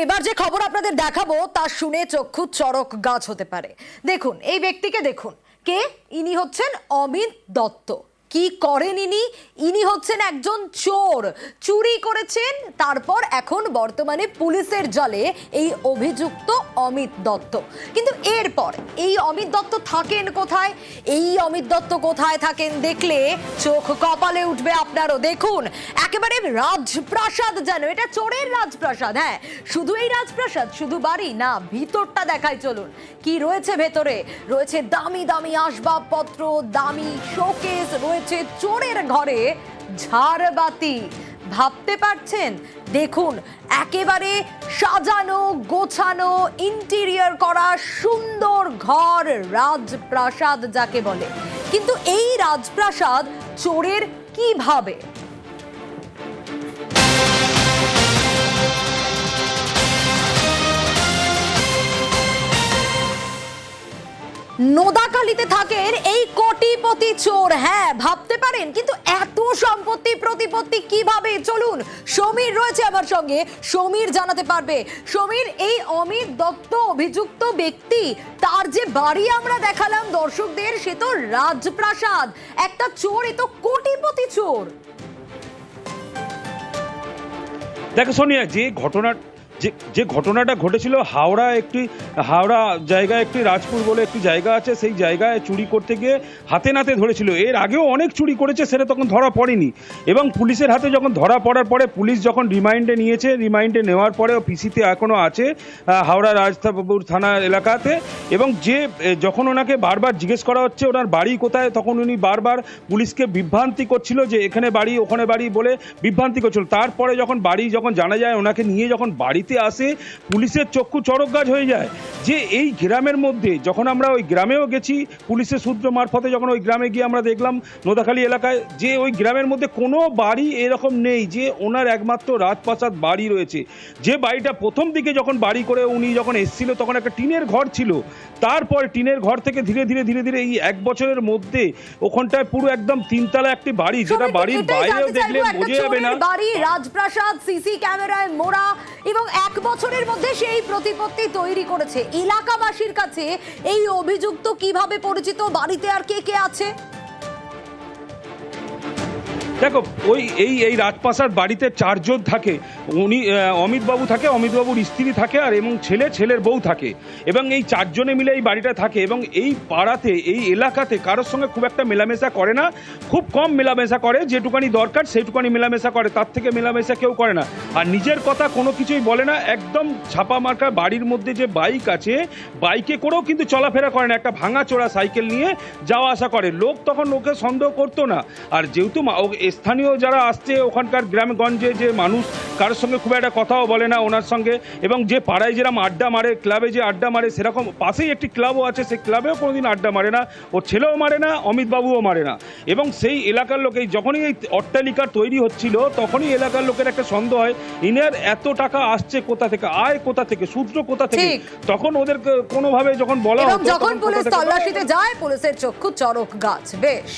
এবার যে খবর আপনাদের দেখাবো, তা শুনে চক্ষু চরক গাছ হতে পারে। দেখুন, এই ব্যক্তিকে দেখুন। কে? ইনি হচ্ছেন অমিত দত্ত। কি করেন ইনি? ইনি হচ্ছেন একজন চোর। চুরি করেছেন, তারপর এখন বর্তমানে পুলিশের জলে এই অভিযুক্ত অমিত দত্ত। কিন্তু এরপর, এই অমিত দত্ত থাকেন কোথায়? এই অমিত দত্ত কোথায় থাকেন দেখলে চোখ কপালে উঠবে আপনারও। দেখুন, একেবারে রাজপ্রাসাদ যেন, এটা চোরের রাজপ্রাসাদ হ্যাঁ। শুধু এই রাজপ্রাসাদ, শুধু বাড়ি? না, ভিতরটা দেখায় চলুন। কি রয়েছে ভেতরে? রয়েছে দামি দামি আসবাবপত্র, দামি শোকেস, রয়েছে চোরের ঘরে ঝাড়বাতি। ভাবতে পারছেন? দেখুন, একেবারে সাজানো, গোছানো ইন্টেরিয়র করা সুন্দর ঘর রাজপ্রাসাদ যাকে বলে। কিন্তু এই রাজপ্রাসাদ চোরের কীভাবে? নোদাকালিতে থাকেন এই কোটিপতি চোর। হ্যাঁ ভাবতে পারেন, কিন্তু এত সম্পত্তি প্রতিপত্তি কীভাবে? চলুন, সমীর রয়েছে আমার সঙ্গে। সমীর জানাতে পারবে। সমীর, এই অমিত দত্ত অভিযুক্ত ব্যক্তি, তার যে বাড়ি আমরা দেখালাম দর্শকদের, সে তো রাজপ্রাসাদ। একটা চোর, এ তো কোটিপতি চোর। দেখো, সোনিয়া, যে ঘটনা যে যে ঘটনাটা ঘটেছিল, হাওড়া একটি, হাওড়া জায়গায় একটি রাজপুর বলে একটি জায়গা আছে, সেই জায়গায় চুরি করতে গিয়ে হাতে নাতে ধরেছিল। এর আগেও অনেক চুরি করেছে, সেটা তখন ধরা পড়েনি। এবং পুলিশের হাতে যখন ধরা পড়ার পরে পুলিশ যখন রিমাইন্ডে নিয়েছে, রিমাইন্ডে নেওয়ার পরেও পিসিতে এখনও আছে হাওড়া রাজপুর থানা এলাকাতে। এবং যে যখন ওনাকে বারবার জিজ্ঞেস করা হচ্ছে, ওনার বাড়ি কোথায়, তখন উনি বারবার পুলিশকে বিভ্রান্তি করছিল যে, এখানে বাড়ি, ওখানে বাড়ি বলে বিভ্রান্তি করছিল। তারপরে যখন বাড়ি যখন জানা যায়, ওনাকে নিয়ে যখন বাড়িতে আসে পুলিশের চক্ষু চড়ক গাছ হয়ে যায়। যে এই গ্রামের মধ্যে যখন আমরা ওই গ্রামেও গেছি পুলিশের সূত্র মারফতে যখন ওই গ্রামে গিয়ে আমরা দেখলাম নোদাখালী এলাকায় যে ওই গ্রামের মধ্যে কোনো বাড়ি এরকম নেই যে ওনার একমাত্র রাজপ্রাসাদ বাড়ি রয়েছে। যে বাড়িটা প্রথম দিকে যখন বাড়ি করে উনি যখন এসেছিল তখন একটা টিনের ঘর ছিল। তারপর টিনের ঘর থেকে ধীরে ধীরে ধীরে ধীরে এই এক বছরের মধ্যে ওখানটায় পুরো একদম তিনতলা একটি বাড়ি যেটা বাড়ির বাইরেও দেখলে বোঝা যাবে না। বাড়ি রাজপ্রাসাদ সিসি ক্যামেরায় মোড়া এবং এক বছরের মধ্যে সেই প্রতিপত্তি তৈরি করেছে। এলাকাবাসীর কাছে এই অভিযুক্ত কীভাবে পরিচিত? বাড়িতে আর কে কে আছে? দেখো, ওই, এই এই রাজপ্রাসাদ বাড়িতে চারজন থাকে। উনি অমিতবাবু থাকে, অমিতবাবুর স্ত্রী থাকে আর এবং ছেলে, ছেলের বউ থাকে। এবং এই চারজনে মিলে এই বাড়িটা থাকে এবং এই পাড়াতে, এই এলাকাতে কারোর সঙ্গে খুব একটা মেলামেশা করে না। খুব কম মেলামেশা করে, যেটুকানি দরকার সেইটুকানি মেলামেশা করে। তার থেকে মেলামেশা কেউ করে না। আর নিজের কথা কোনো কিছুই বলে না, একদম ছাপা মার্কা বাড়ির মধ্যে যে বাইক আছে, বাইকে করেও কিন্তু চলাফেরা করে না। একটা ভাঙা চোরা সাইকেল নিয়ে যাওয়া আসা করে। লোক তখন ওকে সন্দেহ করতো না। আর যেহেতু স্থানীয় যারা আসছে ওখানকার গ্রামগঞ্জে যে মানুষ কারোর সঙ্গে খুব একটা কথাও বলে না ওনার সঙ্গে এবং যে পাড়ায় যেরকম আড্ডা মারে ক্লাবে যে আড্ডা মারে সেরকম পাশেই একটি ক্লাবও আছে সেই ক্লাবেও কোনোদিন আড্ডা মারে না। ওর ছেলেও মারে না অমিতবাবুও মারে না। এবং সেই এলাকার লোকেই যখনই এই অট্টালিকা তৈরি হচ্ছিল তখনই এলাকার লোকের একটা সন্দেহ হয় ইনার এত টাকা আসছে কোথা থেকে আয় কোথা থেকে সূত্র কোথা থেকে? তখন ওদের কোনোভাবে যখন বলা যখন পুলিশ তল্লাশিতে যায় পুলিশের চক্ষু চরক গাছ বেশ।